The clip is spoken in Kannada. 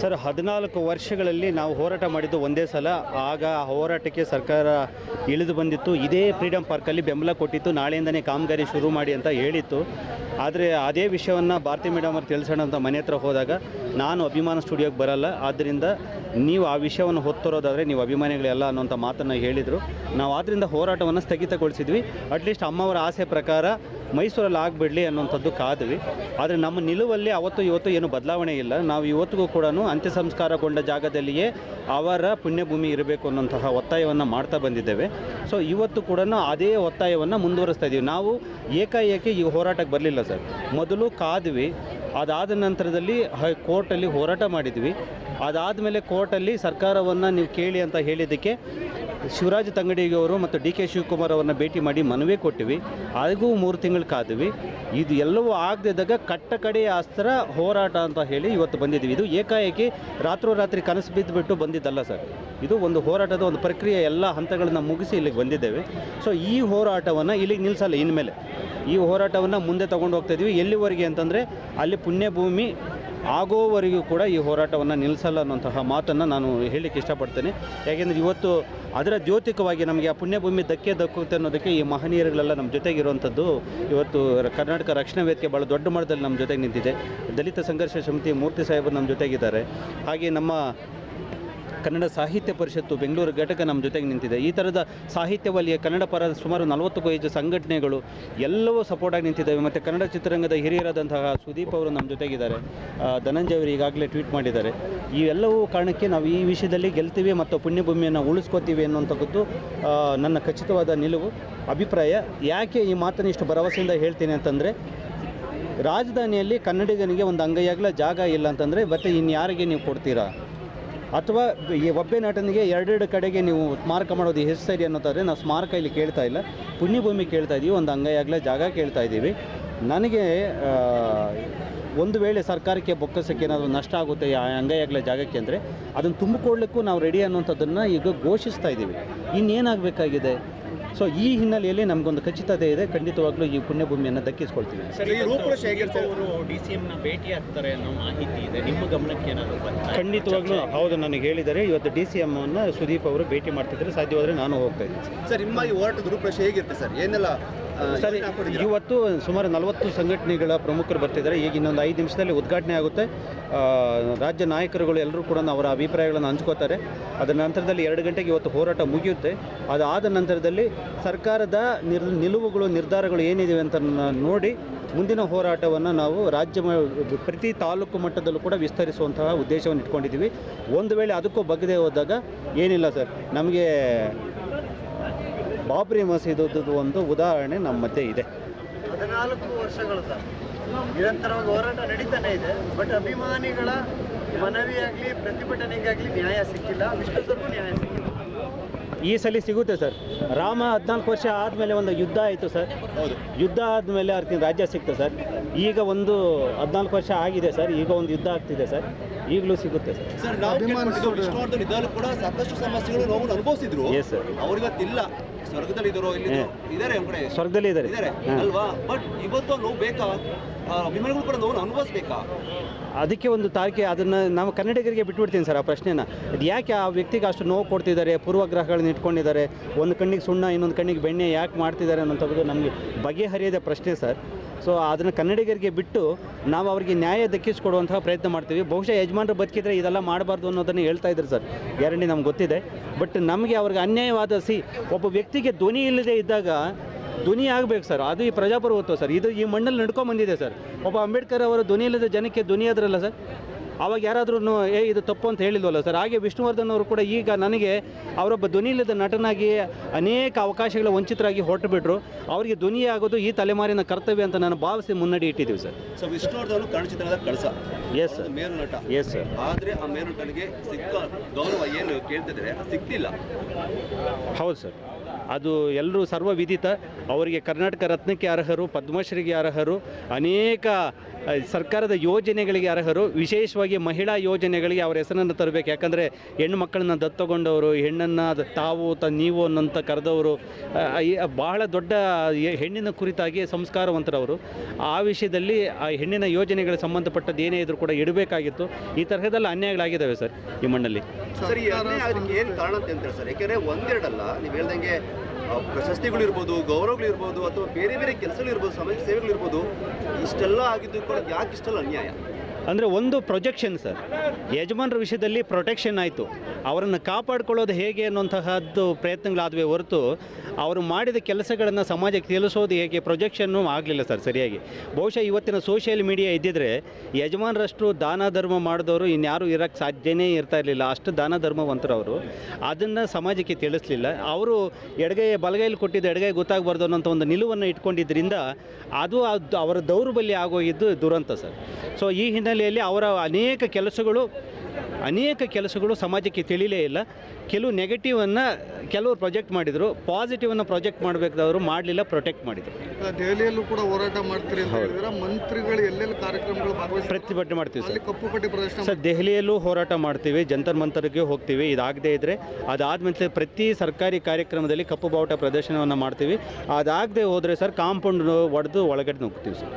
ಸರ್, ಹದಿನಾಲ್ಕು ವರ್ಷಗಳಲ್ಲಿ ನಾವು ಹೋರಾಟ ಮಾಡಿದ್ದು ಒಂದೇ ಸಲ. ಆಗ ಹೋರಾಟಕ್ಕೆ ಸರ್ಕಾರ ಇಳಿದು ಬಂದಿತ್ತು. ಇದೇ ಫ್ರೀಡಮ್ ಪಾರ್ಕಲ್ಲಿ ಬೆಂಬಲ ಕೊಟ್ಟಿತ್ತು. ನಾಳೆಯಿಂದನೇ ಕಾಮಗಾರಿ ಶುರು ಮಾಡಿ ಅಂತ ಹೇಳಿತ್ತು. ಆದರೆ ಅದೇ ವಿಷಯವನ್ನು ಭಾರತಿ ಮೇಡಮ್ ಅವ್ರು ತಿಳಿಸೋಣ ಅಂತ ಮನೆ ಹತ್ರ ಹೋದಾಗ ನಾನು ಅಭಿಮಾನ ಸ್ಟುಡಿಯೋಗೆ ಬರಲ್ಲ. ಆದ್ದರಿಂದ ನೀವು ಆ ವಿಷಯವನ್ನು ಹೊತ್ತರೋದಾದರೆ ನೀವು ಅಭಿಮಾನಿಗಳೆಲ್ಲ ಅನ್ನೋಂಥ ಮಾತನ್ನು ಹೇಳಿದರು. ನಾವು ಆದ್ದರಿಂದ ಹೋರಾಟವನ್ನು ಸ್ಥಗಿತಗೊಳಿಸಿದ್ವಿ. ಅಟ್ಲೀಸ್ಟ್ ಅಮ್ಮವರ ಆಸೆ ಪ್ರಕಾರ ಮೈಸೂರಲ್ಲಿ ಆಗಿಬಿಡಲಿ ಅನ್ನೋಂಥದ್ದು ಕಾದ್ವಿ. ಆದರೆ ನಮ್ಮ ನಿಲುವಲ್ಲಿ ಅವತ್ತು ಇವತ್ತು ಏನು ಬದಲಾವಣೆ ಇಲ್ಲ. ನಾವು ಇವತ್ತಿಗೂ ಕೂಡ ಅಂತ್ಯ ಸಂಸ್ಕಾರಗೊಂಡ ಜಾಗದಲ್ಲಿಯೇ ಅವರ ಪುಣ್ಯಭೂಮಿ ಇರಬೇಕು ಅನ್ನೋಂತಹ ಒತ್ತಾಯವನ್ನು ಮಾಡ್ತಾ ಬಂದಿದ್ದೇವೆ. ಸೊ ಇವತ್ತು ಕೂಡ ಅದೇ ಒತ್ತಾಯವನ್ನು ಮುಂದುವರಿಸ್ತಾ ಇದ್ದೀವಿ ನಾವು ಏಕಾಏಕಿ ಈ ಹೋರಾಟಕ್ಕೆ ಬರಲಿಲ್ಲ ಸರ್. ಮೊದಲು ಕಾದ್ವಿ. ಅದಾದ ನಂತರದಲ್ಲಿ ಹೈ ಕೋರ್ಟಲ್ಲಿ ಹೋರಾಟ ಮಾಡಿದ್ವಿ. ಅದಾದಮೇಲೆ ಕೋರ್ಟಲ್ಲಿ ಸರ್ಕಾರವನ್ನು ನೀವು ಕೇಳಿ ಅಂತ ಹೇಳಿದ್ದಕ್ಕೆ ಶಿವರಾಜ್ ತಂಗಡಿಗವರು ಮತ್ತು ಡಿ ಕೆ ಶಿವಕುಮಾರ್ ಅವರನ್ನ ಭೇಟಿ ಮಾಡಿ ಮನವಿ ಕೊಟ್ಟಿವಿ. ಅದಿಗೂ ಮೂರು ತಿಂಗಳು ಕಾದ್ವಿ. ಇದು ಎಲ್ಲವೂ ಆಗದಿದ್ದಾಗ ಕಟ್ಟ ಕಡೆಯ ಅಸ್ತ್ರ ಹೋರಾಟ ಅಂತ ಹೇಳಿ ಇವತ್ತು ಬಂದಿದ್ದೀವಿ ಇದು ಏಕಾಏಕಿ ರಾತ್ರೋರಾತ್ರಿ ಕನಸು ಬಿದ್ದುಬಿಟ್ಟು ಬಂದಿದ್ದಲ್ಲ ಸರ್. ಇದು ಒಂದು ಹೋರಾಟದ ಒಂದು ಪ್ರಕ್ರಿಯೆ. ಎಲ್ಲ ಹಂತಗಳನ್ನು ಮುಗಿಸಿ ಇಲ್ಲಿಗೆ ಬಂದಿದ್ದೇವೆ. ಸೊ, ಈ ಹೋರಾಟವನ್ನು ಇಲ್ಲಿಗೆ ನಿಲ್ಲಿಸಲ್ಲ ಇನ್ಮೇಲೆ. ಈ ಹೋರಾಟವನ್ನು ಮುಂದೆ ತಗೊಂಡು ಹೋಗ್ತಾ ಇದ್ದೀವಿ ಎಲ್ಲಿವರೆಗೆ ಅಂತಂದರೆ ಅಲ್ಲಿ ಪುಣ್ಯಭೂಮಿ ಆಗೋವರೆಗೂ ಕೂಡ ಈ ಹೋರಾಟವನ್ನು ನಿಲ್ಲಿಸಲ್ಲ ಅನ್ನೋಂತಹ ಮಾತನ್ನು ನಾನು ಹೇಳಲಿಕ್ಕೆ ಇಷ್ಟಪಡ್ತೇನೆ. ಯಾಕೆಂದರೆ ಇವತ್ತು ಅದರ ದ್ಯೋತಿಕವಾಗಿ ನಮಗೆ ಆ ಪುಣ್ಯಭೂಮಿ ಧಕ್ಕೆ ದಕ್ಕುತ್ತೆ ಅನ್ನೋದಕ್ಕೆ ಈ ಮಹನೀಯರುಗಳೆಲ್ಲ ನಮ್ಮ ಜೊತೆಗಿರುವಂಥದ್ದು ಇವತ್ತು ಕರ್ನಾಟಕ ರಕ್ಷಣಾ ವೇದಿಕೆ ಭಾಳ ದೊಡ್ಡ ಮಟ್ಟದಲ್ಲಿ ನಮ್ಮ ಜೊತೆಗೆ ನಿಂತಿದೆ. ದಲಿತ ಸಂಘರ್ಷ ಸಮಿತಿ ಮೂರ್ತಿ ಸಾಹೇಬರು ನಮ್ಮ ಜೊತೆಗಿದ್ದಾರೆ. ಹಾಗೆ ನಮ್ಮ ಕನ್ನಡ ಸಾಹಿತ್ಯ ಪರಿಷತ್ತು ಬೆಂಗಳೂರು ಘಟಕ ನಮ್ಮ ಜೊತೆಗೆ ನಿಂತಿದೆ. ಈ ಥರದ ಸಾಹಿತ್ಯ ವಲಯ ಕನ್ನಡ ಪರ ಸುಮಾರು ನಲವತ್ತಕ್ಕೂ ಹೆಚ್ಚು ಸಂಘಟನೆಗಳು ಎಲ್ಲವೂ ಸಪೋರ್ಟಾಗಿ ನಿಂತಿದ್ದಾವೆ. ಮತ್ತು ಕನ್ನಡ ಚಿತ್ರರಂಗದ ಹಿರಿಯರಾದಂತಹ ಸುದೀಪ್ ಅವರು ನಮ್ಮ ಜೊತೆಗಿದ್ದಾರೆ. ಧನಂಜಯ ಅವರು ಈಗಾಗಲೇ ಟ್ವೀಟ್ ಮಾಡಿದ್ದಾರೆ. ಈ ಎಲ್ಲವೂ ಕಾರಣಕ್ಕೆ ನಾವು ಈ ವಿಷಯದಲ್ಲಿ ಗೆಲ್ತೀವಿ ಮತ್ತು ಪುಣ್ಯಭೂಮಿಯನ್ನು ಉಳಿಸ್ಕೋತೀವಿ ಅನ್ನುವಂಥದ್ದು ನನ್ನ ಖಚಿತವಾದ ನಿಲುವು, ಅಭಿಪ್ರಾಯ. ಯಾಕೆ ಈ ಮಾತನ್ನು ಇಷ್ಟು ಭರವಸೆಯಿಂದ ಹೇಳ್ತೀನಿ ಅಂತಂದರೆ, ರಾಜಧಾನಿಯಲ್ಲಿ ಕನ್ನಡಿಗನಿಗೆ ಒಂದು ಅಂಗೈಯಾಗಲ ಜಾಗ ಇಲ್ಲ ಅಂತಂದರೆ ಮತ್ತೆ ಇನ್ಯಾರಿಗೆ ನೀವು ಕೊಡ್ತೀರಾ? ಅಥವಾ ಈ ಒಬ್ಬೆ ನಟನಿಗೆ ಎರಡೆರಡು ಕಡೆಗೆ ನೀವು ಸ್ಮಾರಕ ಮಾಡೋದು ಎಷ್ಟು ಸರಿ ಅನ್ನೋದಾದರೆ ನಾವು ಸ್ಮಾರಕ ಇಲ್ಲಿ ಕೇಳ್ತಾ ಇಲ್ಲ. ಪುಣ್ಯಭೂಮಿ ಕೇಳ್ತಾ ಇದ್ದೀವಿ ಒಂದು ಅಂಗೈಯಾಗಲೇ ಜಾಗ ಕೇಳ್ತಾ ಇದ್ದೀವಿ ನನಗೆ ಒಂದು ವೇಳೆ ಸರ್ಕಾರಕ್ಕೆ ಬೊಕ್ಕಸಕ್ಕೆ ಏನಾದರೂ ನಷ್ಟ ಆಗುತ್ತೆ ಅಂಗೈಯಾಗಲೇ ಜಾಗಕ್ಕೆ ಅಂದರೆ, ಅದನ್ನು ತುಂಬಿಕೊಳ್ಳಿಕ್ಕೂ ನಾವು ರೆಡಿ ಅನ್ನೋಂಥದ್ದನ್ನು ಈಗ ಘೋಷಿಸ್ತಾ ಇದ್ದೀವಿ ಇನ್ನೇನಾಗಬೇಕಾಗಿದೆ? ಸೊ ಈ ಹಿನ್ನೆಲೆಯಲ್ಲಿ ನಮಗೊಂದು ಖಚಿತತೆ ಇದೆ. ಖಂಡಿತವಾಗ್ಲೂ ಈ ಪುಣ್ಯಭೂಮಿಯನ್ನು ದಕ್ಕಿಸ್ಕೊಳ್ತೀವಿ ಸರ್ ಈ ರೂಪುರೇಷೆ ಹೇಗಿರ್ತದೆ? ಅವರು ಡಿ ಸಿ ಎಂನ ಭೇಟಿ ಆಗ್ತಾರೆ ಅನ್ನೋ ಮಾಹಿತಿ ಇದೆ. ನಿಮ್ಮ ಗಮನಕ್ಕೆ ಏನಾದರೂ ಬಂತಾ? ಖಂಡಿತವಾಗ್ಲೂ. ಹೌದು ನನಗೆ ಹೇಳಿದರೆ ಇವತ್ತು ಡಿ ಸಿ ಎಮ್ಮನ್ನು ಸುದೀಪ್ ಅವರು ಭೇಟಿ ಮಾಡ್ತಿದ್ದಾರೆ ಸಾಧ್ಯವಾದರೆ ನಾನು ಹೋಗ್ತಾ ಇದ್ದೀನಿ. ಸರ್ ನಿಮ್ಮ ಈ ಹೋರಾಟದ ರೂಪುರೇಷೆ ಹೇಗಿರುತ್ತೆ ಸರ್? ಏನೆಲ್ಲ ಸರಿ, ಇವತ್ತು ಸುಮಾರು ನಲವತ್ತು ಸಂಘಟನೆಗಳ ಪ್ರಮುಖರು ಬರ್ತಿದ್ದಾರೆ. ಈಗ ಇನ್ನೊಂದು ಐದು ನಿಮಿಷದಲ್ಲಿ ಉದ್ಘಾಟನೆ ಆಗುತ್ತೆ. ರಾಜ್ಯ ನಾಯಕರುಗಳು ಎಲ್ಲರೂ ಕೂಡ ಅವರ ಅಭಿಪ್ರಾಯಗಳನ್ನು ಹಂಚ್ಕೋತಾರೆ. ಅದರ ನಂತರದಲ್ಲಿ ಎರಡು ಗಂಟೆಗೆ ಇವತ್ತು ಹೋರಾಟ ಮುಗಿಯುತ್ತೆ. ಅದಾದ ನಂತರದಲ್ಲಿ ಸರ್ಕಾರದ ನಿರ್, ನಿಲುವುಗಳು, ನಿರ್ಧಾರಗಳು ಏನಿದೆ ಅಂತ ನೋಡಿ ಮುಂದಿನ ಹೋರಾಟವನ್ನು ನಾವು ರಾಜ್ಯ ಪ್ರತಿ ತಾಲೂಕು ಮಟ್ಟದಲ್ಲೂ ಕೂಡ ವಿಸ್ತರಿಸುವಂತಹ ಉದ್ದೇಶವನ್ನು ಇಟ್ಕೊಂಡಿದ್ದೀವಿ ಒಂದು ವೇಳೆ ಅದಕ್ಕೂ ಬಗ್ಗದೆ ಹೋದಾಗ ಏನಿಲ್ಲ ಸರ್. ನಮಗೆ ಬಾಬ್ರಿ ಮಸೀದದ್ದು ಒಂದು ಉದಾಹರಣೆ ನಮ್ಮ ಮಧ್ಯೆ ಇದೆ. ಹದಿನಾಲ್ಕು ವರ್ಷಗಳದ ನಿರಂತರವಾಗಿ ಹೋರಾಟ ನಡೀತಾನೆ ಇದೆ ಬಟ್ ಅಭಿಮಾನಿಗಳ ಮನವಿಯಾಗಲಿ ಪ್ರತಿಭಟನೆಗಾಗಲಿ ನ್ಯಾಯ ಸಿಕ್ಕಿಲ್ಲ ವಿಶ್ವದಕ್ಕೂ ನ್ಯಾಯ ಸಿಕ್ಕಿಲ್ಲ. ಈ ಸಲ ಸಿಗುತ್ತೆ ಸರ್. ರಾಮ ಹದಿನಾಲ್ಕು ವರ್ಷ ಆದಮೇಲೆ ಒಂದು ಯುದ್ಧ ಆಯಿತು ಸರ್. ಹೌದು. ಯುದ್ಧ ಆದಮೇಲೆ ಅರ್ಥ ರಾಜ್ಯ ಸಿಕ್ತು ಸರ್. ಈಗ ಒಂದು ಹದಿನಾಲ್ಕು ವರ್ಷ ಆಗಿದೆ ಸರ್. ಈಗ ಒಂದು ಯುದ್ಧ ಆಗ್ತಿದೆ ಸರ್. ಈಗಲೂ ಸಿಗುತ್ತೆ ಸರ್. ಕೂಡ ಸಾಕಷ್ಟು ಸಮಸ್ಯೆಗಳು ನೋವು ಅನುಭವಿಸಿದ್ರು. ಎ ಸರ್ ಅವ್ರು ಇವತ್ತಿಲ್ಲ ಸ್ವರ್ಗದಲ್ಲಿ ಇದ್ದಾರೆ ಇದ್ದಾರೆ ಇದಾರೆ ಅಲ್ವಾ? ಬಟ್ ಇವತ್ತು ನೋವು ಬೇಕಾ? ಅಭಿಮಾನಿಗಳು ಕೂಡ ನೋವು ಅನುಭವಿಸ್ಬೇಕಾ? ಅದಕ್ಕೆ ಒಂದು ತಾರಕೆ ಅದನ್ನು ನಾವು ಕನ್ನಡಿಗರಿಗೆ ಬಿಟ್ಬಿಡ್ತೀನಿ ಸರ್ ಆ ಪ್ರಶ್ನೆನ. ಅದು ಯಾಕೆ ಆ ವ್ಯಕ್ತಿಗೆ ಅಷ್ಟು ನೋವು ಕೊಡ್ತಿದ್ದಾರೆ, ಪೂರ್ವಗ್ರಹಗಳನ್ನ ಇಟ್ಕೊಂಡಿದ್ದಾರೆ, ಒಂದು ಕಣ್ಣಿಗೆ ಸುಣ್ಣ, ಇನ್ನೊಂದು ಕಣ್ಣಿಗೆ ಬೆಣ್ಣೆ ಯಾಕೆ ಮಾಡ್ತಿದ್ದಾರೆ ಅನ್ನೋಂಥದ್ದು ನಮಗೆ ಬಗೆಹರಿಯದ ಪ್ರಶ್ನೆ ಸರ್. ಸೊ ಅದನ್ನು ಕನ್ನಡಿಗರಿಗೆ ಬಿಟ್ಟು ನಾವು ಅವರಿಗೆ ನ್ಯಾಯ ದಕ್ಕಿಸ್ಕೊಡುವಂತಹ ಪ್ರಯತ್ನ ಮಾಡ್ತೀವಿ. ಬಹುಶಃ ಯಜಮಾನರು ಬದುಕಿದ್ರೆ ಇದೆಲ್ಲ ಮಾಡಬಾರ್ದು ಅನ್ನೋದನ್ನು ಹೇಳ್ತಾ ಇದ್ದಾರೆ ಸರ್. ಗ್ಯಾರಂಟಿ ನಮ್ಗೆ ಗೊತ್ತಿದೆ. ಬಟ್ ನಮಗೆ ಅವ್ರಿಗೆ ಅನ್ಯಾಯವಾದ ಸಿ, ಒಬ್ಬ ವ್ಯಕ್ತಿಗೆ ಧ್ವನಿ ಇಲ್ಲದೆ ಇದ್ದಾಗ ಧ್ವನಿ ಆಗಬೇಕು ಸರ್. ಅದು ಈ ಪ್ರಜಾಪ್ರಭುತ್ವ ಸರ್. ಇದು ಈ ಮಣ್ಣಲ್ಲಿ ನಡ್ಕೊಂಬಂದಿದೆ ಸರ್. ಒಬ್ಬ ಅಂಬೇಡ್ಕರ್ ಅವರ ಧ್ವನಿ ಇಲ್ಲದ ಜನಕ್ಕೆ ಧ್ವನಿ ಆದ್ರಲ್ಲ ಸರ್? ಅವಾಗ ಯಾರಾದ್ರೂ ಏ ಇದು ತಪ್ಪು ಅಂತ ಹೇಳಿದ್ವಲ್ಲ ಸರ್? ಹಾಗೆ ವಿಷ್ಣುವರ್ಧನ್ ಅವರು ಕೂಡ ಈಗ ನನಗೆ ಅವರೊಬ್ಬ ಧ್ವನಿ ಇಲ್ಲದ ನಟನಾಗಿ ಅನೇಕ ಅವಕಾಶಗಳ ವಂಚಿತರಾಗಿ ಹೊರಟು ಬಿಟ್ಟರು ಅವರಿಗೆ ಧ್ವನಿ ಆಗೋದು ಈ ತಲೆಮಾರಿನ ಕರ್ತವ್ಯ ಅಂತ ನಾನು ಭಾವಿಸಿ ಮುನ್ನಡಿ ಇಟ್ಟಿದ್ದೀವಿ ಸರ್. ಸೊ ವಿಷ್ಣುವರ್ಧನ್ ಕನ್ನಡ ಚಿತ್ರದ ಕಳಸ. ಎಸ್ ಸರ್ ಮೇರು ನಟ. ಎಸ್ ಸರ್ ಆದರೆ ಆ ಮೇರು ನಟನಿಗೆ ಸಿಕ್ಕ ಗೌರವ ಏನು ಕೇಳ್ತಿದ್ರೆ ಅದು ಸಿಗ್ತಿಲ್ಲ ಹೌದು ಸರ್. ಅದು ಎಲ್ಲರೂ ಸರ್ವವಿದಿತ. ಅವರಿಗೆ ಕರ್ನಾಟಕ ರತ್ನಕ್ಕೆ ಅರ್ಹರು ಪದ್ಮಶ್ರೀಗೆ ಅರ್ಹರು ಅನೇಕ ಸರ್ಕಾರದ ಯೋಜನೆಗಳಿಗೆ ಅರ್ಹರು ವಿಶೇಷವಾಗಿ ಮಹಿಳಾ ಯೋಜನೆಗಳಿಗೆ ಅವರ ಹೆಸರನ್ನು ತರಬೇಕು. ಯಾಕಂದರೆ ಹೆಣ್ಣು ಮಕ್ಕಳನ್ನ ದತ್ತಗೊಂಡವರು ಹೆಣ್ಣನ್ನು ತಾವು ತ ನೀವು ಅನ್ನಂತ ಕರೆದವರು ಬಹಳ ದೊಡ್ಡ ಹೆಣ್ಣಿನ ಕುರಿತಾಗಿ ಸಂಸ್ಕಾರವಂತರವರು. ಆ ವಿಷಯದಲ್ಲಿ ಆ ಹೆಣ್ಣಿನ ಯೋಜನೆಗಳಿಗೆ ಸಂಬಂಧಪಟ್ಟದ್ದು ಏನೇ ಇದ್ರೂ ಕೂಡ ಇಡಬೇಕಾಗಿತ್ತು. ಈ ತರಹದಲ್ಲಿ ಅನ್ಯಾಯಗಳಾಗಿದ್ದಾವೆ ಸರ್ ಈ ಮಣ್ಣಲ್ಲಿ. ಸರ್ ಏನು ಕಾರಣ ಅಂತ ಹೇಳ್ತಾರೆ ಸರ್? ಯಾಕೆಂದ್ರೆ ಒಂದೆರಡಲ್ಲ ನೀವು ಹೇಳ್ದಂಗೆ ಪ್ರಶಸ್ತಿಗಳಿರ್ಬೋದು ಗೌರವಗಳಿರ್ಬೋದು ಅಥವಾ ಬೇರೆ ಬೇರೆ ಕೆಲಸಗಳಿರ್ಬೋದು ಸಮಾಜ ಸೇವೆಗಳಿರ್ಬೋದು ಇಷ್ಟೆಲ್ಲ ಆಗಿದ್ದು ಕೂಡ ಯಾಕೆ ಇಷ್ಟೆಲ್ಲ ಅನ್ಯಾಯ? ಅಂದರೆ ಒಂದು ಪ್ರೊಜೆಕ್ಷನ್ ಸರ್ ಯಜಮಾನರ ವಿಷಯದಲ್ಲಿ ಪ್ರೊಟೆಕ್ಷನ್ ಆಯಿತು. ಅವರನ್ನು ಕಾಪಾಡ್ಕೊಳ್ಳೋದು ಹೇಗೆ ಅನ್ನೋಂತಹದ್ದು ಪ್ರಯತ್ನಗಳಾದವೇ ಹೊರತು ಅವರು ಮಾಡಿದ ಕೆಲಸಗಳನ್ನು ಸಮಾಜಕ್ಕೆ ತಿಳಿಸೋದು ಹೇಗೆ ಪ್ರೊಜೆಕ್ಷನ್ನು ಆಗಲಿಲ್ಲ ಸರ್ ಸರಿಯಾಗಿ. ಬಹುಶಃ ಇವತ್ತಿನ ಸೋಷಿಯಲ್ ಮೀಡಿಯಾ ಇದ್ದಿದ್ರೆ ಯಜಮಾನರಷ್ಟು ದಾನ ಧರ್ಮ ಮಾಡಿದವರು ಇನ್ಯಾರೂ ಇರೋಕ್ಕೆ ಸಾಧ್ಯನೇ ಇರ್ತಾ ಇರಲಿಲ್ಲ. ಅಷ್ಟು ದಾನ ಧರ್ಮವಂತರು ಅವರು. ಅದನ್ನು ಸಮಾಜಕ್ಕೆ ತಿಳಿಸ್ಲಿಲ್ಲ. ಅವರು ಎಡಗೈ ಬಲಗೈಲಿ ಕೊಟ್ಟಿದ್ದು ಎಡಗೈ ಗೊತ್ತಾಗಬಾರ್ದು ಅನ್ನೋಂಥ ಒಂದು ನಿಲುವನ್ನು ಇಟ್ಕೊಂಡಿದ್ದರಿಂದ ಅದು ಅವರ ದೌರ್ಬಲ್ಯ ಆಗೋಗಿದ್ದು ದುರಂತ ಸರ್ ಸೊ ಈ ಹಿನ್ನೆಲೆಯಲ್ಲಿ ಅವರ ಅನೇಕ ಕೆಲಸಗಳು ಅನೇಕ ಕೆಲಸಗಳು ಸಮಾಜಕ್ಕೆ ತಿಳಿಲೇ ಇಲ್ಲ. ಕೆಲವು ನೆಗೆಟಿವನ್ನು ಕೆಲವರು ಪ್ರೊಜೆಕ್ಟ್ ಮಾಡಿದರು ಪಾಸಿಟಿವನ್ನು ಪ್ರೊಜೆಕ್ಟ್ ಮಾಡಬೇಕಾದವರು ಮಾಡಲಿಲ್ಲ ಪ್ರೊಟೆಕ್ಟ್ ಮಾಡಿದರು. ದೆಹಲಿಯಲ್ಲೂ ಕೂಡ ಹೋರಾಟ ಮಾಡ್ತೀರಿ ಮಂತ್ರಿಗಳು ಎಲ್ಲೆಲ್ಲಿ ಕಾರ್ಯಕ್ರಮಗಳು ಪ್ರತಿಭಟನೆ ಮಾಡ್ತೀವಿ ಸರ್. ಕಪ್ಪು ಪಟ್ಟಿ ಪ್ರದರ್ಶನ ಸರ್ ದೆಹಲಿಯಲ್ಲೂ ಹೋರಾಟ ಮಾಡ್ತೀವಿ ಜಂತರ್ ಮಂತರ್ಗೆ ಹೋಗ್ತೀವಿ ಇದಾಗದೇ ಇದ್ದರೆ ಅದಾದಮೇಲೆ ಪ್ರತಿ ಸರ್ಕಾರಿ ಕಾರ್ಯಕ್ರಮದಲ್ಲಿ ಕಪ್ಪು ಬಾವುಟ ಪ್ರದರ್ಶನವನ್ನು ಮಾಡ್ತೀವಿ. ಅದಾಗದೆ ಹೋದರೆ ಸರ್ ಕಾಂಪೌಂಡ್ ಒಡೆದು ಒಳಗಡೆ ನುಗ್ತೀವಿ ಸರ್.